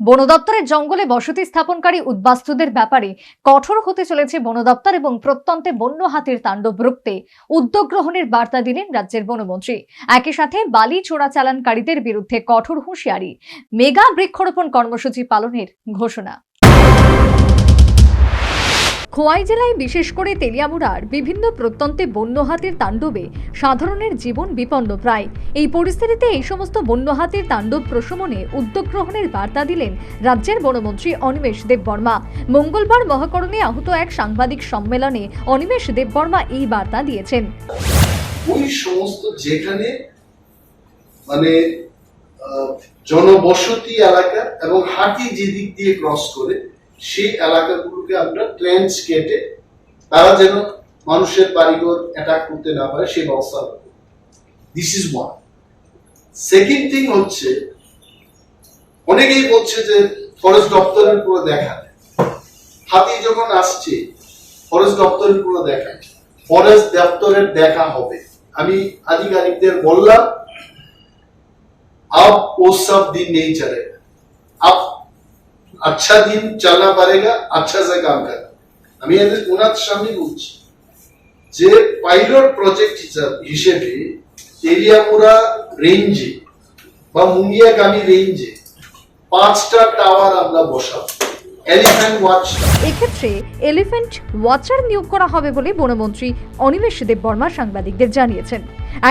বন দপ্তরের জঙ্গলে বসতি স্থাপনকারী উদ্বাস্তুদের ব্যাপারে কঠোর হতে চলেছে বন দপ্তর এবং প্রত্যন্তে বন্য হাতির তাণ্ডব রুখতে উদ্যোগ গ্রহণের বার্তা দিলেন রাজ্যের বনমন্ত্রী। একই সাথে বালি চোরাচালানকারীদের বিরুদ্ধে কঠোর হুঁশিয়ারি। মেগা বৃক্ষরোপণ কর্মসূচি পালনের ঘোষণা। খোয়াই জেলায় বিশেষ করে তেলিয়ামুড়ার বিভিন্ন প্রত্যন্তে বন্য হাতির তাণ্ডবে সাধারণের জীবন বিপন্ন প্রায়। এই পরিস্থিতিতে এই সমস্ত বন্য হাতির তাণ্ডব প্রশমনে উদ্যোগ গ্রহণের বার্তা দিলেন রাজ্যের বনমন্ত্রী অনিমেষ দেববর্মা। মঙ্গলবার মহাকরণে আহত এক সাংবাদিক সম্মেলনে অনিমেষ দেববর্মা এই বার্তা দিয়েছেন। ওই সমস্ত যেখানে মানে জনবসতি এলাকা এবং হাতি যেদিক দিয়ে ক্রস করে সেই এলাকাগুলোকে আমরা ট্রেঞ্চ কেটে তারা যেন মানুষের বাড়িঘর অ্যাটাক করতে না পারে, সেই ব্যবস্থা this is one second thing হচ্ছে, অনেকেই বলছে যে ফরেস্ট দপ্তরের পুরো দেখা হাতি যখন আসছে ফরেস্ট দপ্তরের পুরো দেখা ফরেস্ট দপ্তরের দেখা হবে। আমি আধিকারিকদের বললাম আপ ও সব দিন নেই চলে আপ अच्छा दिन चलना पड़ेगा अच्छा से काम करना আমি এদের ওনার সামনে বলছি যে পাইলট প্রজেক্ট হিসেবে তেলিয়ামুড়া রেঞ্জে বা মুঙ্গিয়াগামী রেঞ্জে পাঁচটা টাওয়ার আমরা বসাবো এলিফ্যান্ট ওয়াচ এক্ষেত্রে এলিফ্যান্ট ওয়াচার নিয়োগ করা হবে বলে বনমন্ত্রী অনিমেষ দেববর্মা সাংবাদিকদের জানিয়েছেন।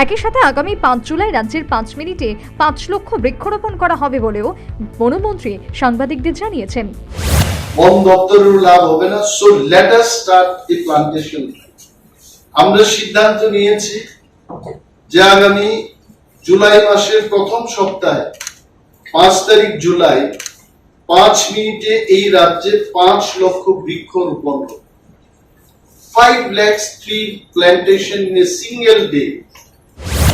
একই সাথে আগামী পাঁচ জুলাই রাজ্যের পাঁচ মিনিটে পাঁচ লক্ষ বৃক্ষরোপণ করা হবে বলেও বনমন্ত্রী সাংবাদিকদের জানিয়েছেন। বন দপ্তরের লাভ হবে না so let us start the plantation আমরা সিদ্ধান্ত নিয়েছি যে আগামী জুলাই মাসের প্রথম সপ্তাহে পাঁচ তারিখ জুলাই পাঁচ মিনিটে এই রাজ্যে পাঁচ লক্ষ বৃক্ষ রোপণ five lakhs tree plantation in a single day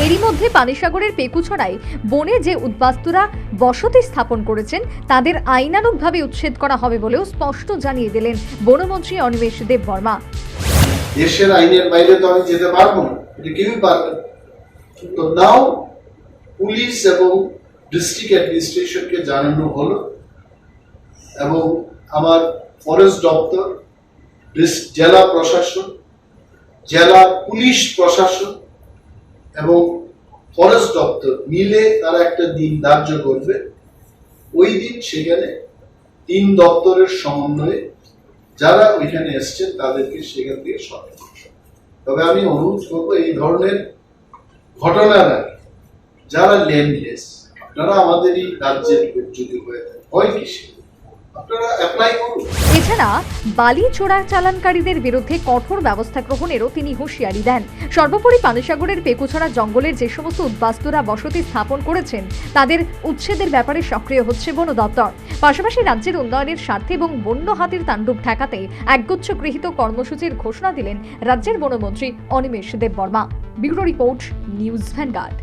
এরই মধ্যে পানিসাগরের পেকুছড়ায় বনে যে উদ্বাস্তুরা বসতি স্থাপন করেছেন তাদের আইনানুগভাবে উচ্ছেদ করা হবে বলেও স্পষ্ট জানিয়ে দিলেন বনমন্ত্রী অনিমেষ দেববর্মা। দেশের আইনের বাইরে তো আমি যেতে পারব না এটা কেউই পারবে? তো নাও পুলিশ এবং ডিস্ট্রিক্ট অ্যাডমিনিস্ট্রেশনকে জানানো হলো এবং আমার ফরেস্ট দপ্তর জেলা প্রশাসন, জেলা পুলিশ প্রশাসন এবং ফরেস্ট দপ্তর মিলে তারা একটা দিন ধার্য করবে। ওই দিন সেখানে তিন দপ্তরের সমন্বয়ে যারা ওইখানে এসছেন তাদেরকে সেখান থেকে সরানো তবে আমি অনুরোধ করব এই ধরনের ঘটনার যারা ল্যান্ডলেস, আপনারা আমাদের এই রাজ্যের যদি হয়ে থাকে, হয় কিসে এছাড়া বালি চোরা চালানকারীদের বিরুদ্ধে কঠোর ব্যবস্থা গ্রহণেরও তিনি হুঁশিয়ারি দেন। সর্বোপরি পানিসাগরের পেকুছড়া জঙ্গলের যে সমস্ত উদ্বাস্তুরা বসতি স্থাপন করেছেন, তাদের উচ্ছেদের ব্যাপারে সক্রিয় হচ্ছে বন দপ্তর। পাশাপাশি রাজ্যের উন্নয়নের স্বার্থে এবং বন্য হাতির তাণ্ডব ঠেকাতে একগুচ্ছ গৃহীত কর্মসূচির ঘোষণা দিলেন রাজ্যের বনমন্ত্রী Animesh Debbarma. Bureau report, news Vanguard.